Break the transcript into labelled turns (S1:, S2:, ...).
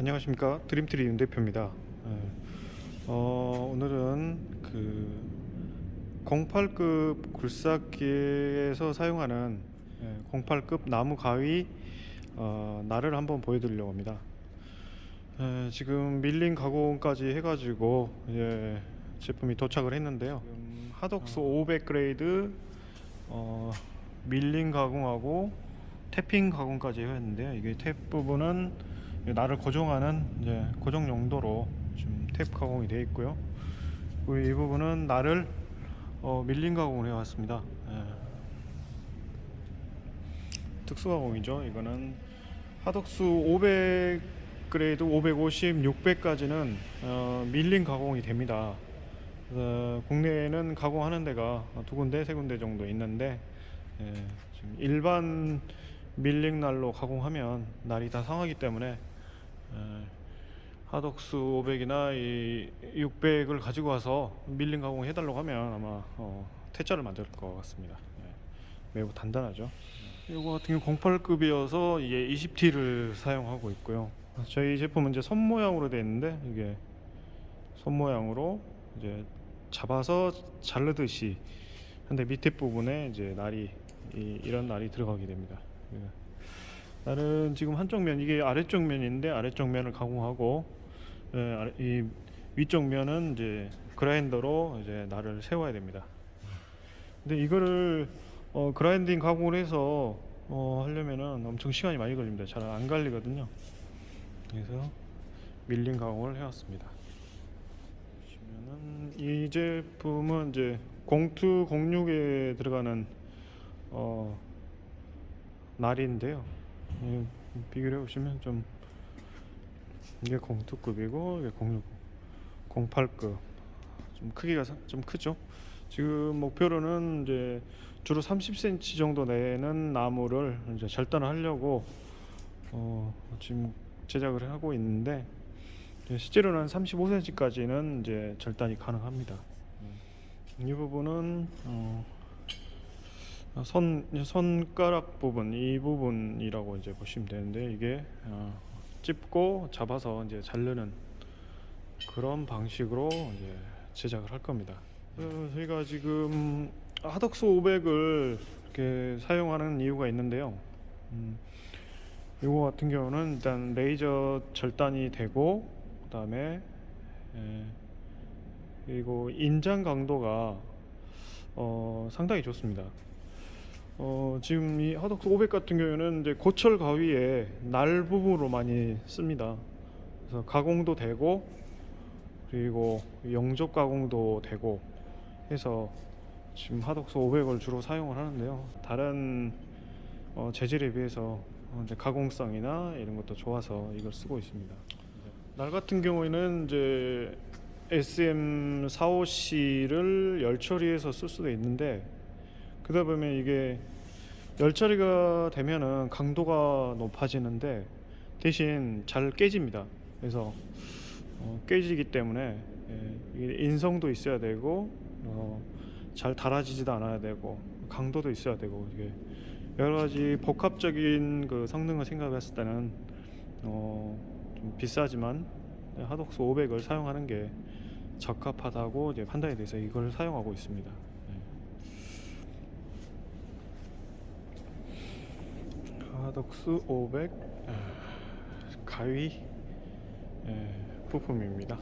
S1: 안녕하십니까 드림트리 윤 대표입니다. 예. 어, 오늘은 그 08급 굴삭기에서 사용하는 예, 08급 나무 가위 어, 날을 한번 보여드리려고 합니다. 예, 지금 밀링 가공까지 해가지고 이제 제품이 도착을 했는데요. 하덕스 500 그레이드 어, 밀링 가공하고 탭핑 가공까지 했는데요. 이게 탭 부분은 날을 고정하는 이제 고정 용도로 지금 탭 가공이 되어 있고요. 이 부분은 날을 어, 밀링 가공을 해왔습니다. 예. 특수 가공이죠. 이거는 하덕수 500 그레이드 550, 600까지는 어, 밀링 가공이 됩니다. 국내에는 가공하는 데가 두 군데, 세 군데 정도 있는데 예, 일반 밀링 날로 가공하면 날이 다 상하기 때문에 예, 하덕수 500이나 이 600을 가지고 와서 밀링 가공 해달라고 하면 아마 어, 퇴짜를 만들 것 같습니다. 예, 매우 단단하죠. 이거 같은 경우 08급이어서 이게 20T를 사용하고 있고요. 저희 제품은 이제 손 모양으로 되어 있는데 이게 손 모양으로 이제 잡아서 자르듯이 근데 밑에 부분에 이제 날이 이, 이런 날이 들어가게 됩니다. 예. 날은 지금 한쪽 면 이게 아래쪽 면인데 아래쪽 면을 가공하고 예, 이 위쪽 면은 이제 그라인더로 이제 날을 세워야 됩니다. 근데 이거를 어, 그라인딩 가공을 해서 어, 하려면은 엄청 시간이 많이 걸립니다. 잘 안 갈리거든요. 그래서 밀링 가공을 해왔습니다. 보시면은 이 제품은 이제 02, 06에 들어가는 어, 날인데요. 예, 비교를 해보시면 좀 이게 02급이고 이게 06, 08급 좀 크기가 사- 좀 크죠. 지금 목표로는 이제 주로 30cm 정도 내는 나무를 이제 절단을 하려고 어, 지금 제작을 하고 있는데 실제로는 35cm까지는 이제 절단이 가능합니다. 이 부분은 어, 손 손가락 부분 이 부분이라고 이제 보시면 되는데 이게 어, 찝고 잡아서 이제 자르는 그런 방식으로 이제 제작을 할 겁니다. 어, 저희가 지금 하덕스 500을 이렇게 사용하는 이유가 있는데요. 음, 이거 같은 경우는 일단 레이저 절단이 되고 그다음에 에, 그리고 인장 강도가 어, 상당히 좋습니다. 어, 지금 이 하덕스 500 같은 경우에는 이제 고철 가위에 날 부분으로 많이 씁니다. 그래서 가공도 되고 그리고 영접 가공도 되고 해서 지금 하덕스 500을 주로 사용을 하는데요. 다른 어, 재질에 비해서 어, 이제 가공성이나 이런 것도 좋아서 이걸 쓰고 있습니다. 날 같은 경우에는 이제 SM45C를 열 처리해서 쓸 수도 있는데 그러다 보면 이게 열 처리가 되면은 강도가 높아지는데 대신 잘 깨집니다. 그래서 어, 깨지기 때문에 예, 인성도 있어야 되고 어, 잘 달아지지도 않아야 되고 강도도 있어야 되고 이게 여러 가지 복합적인 그 성능을 생각했을 때는 어, 좀 비싸지만 하덕스 500을 사용하는 게 적합하다고 이제 판단이 돼서 이걸 사용하고 있습니다. 하덕스 500 아, 가위 예, 부품입니다.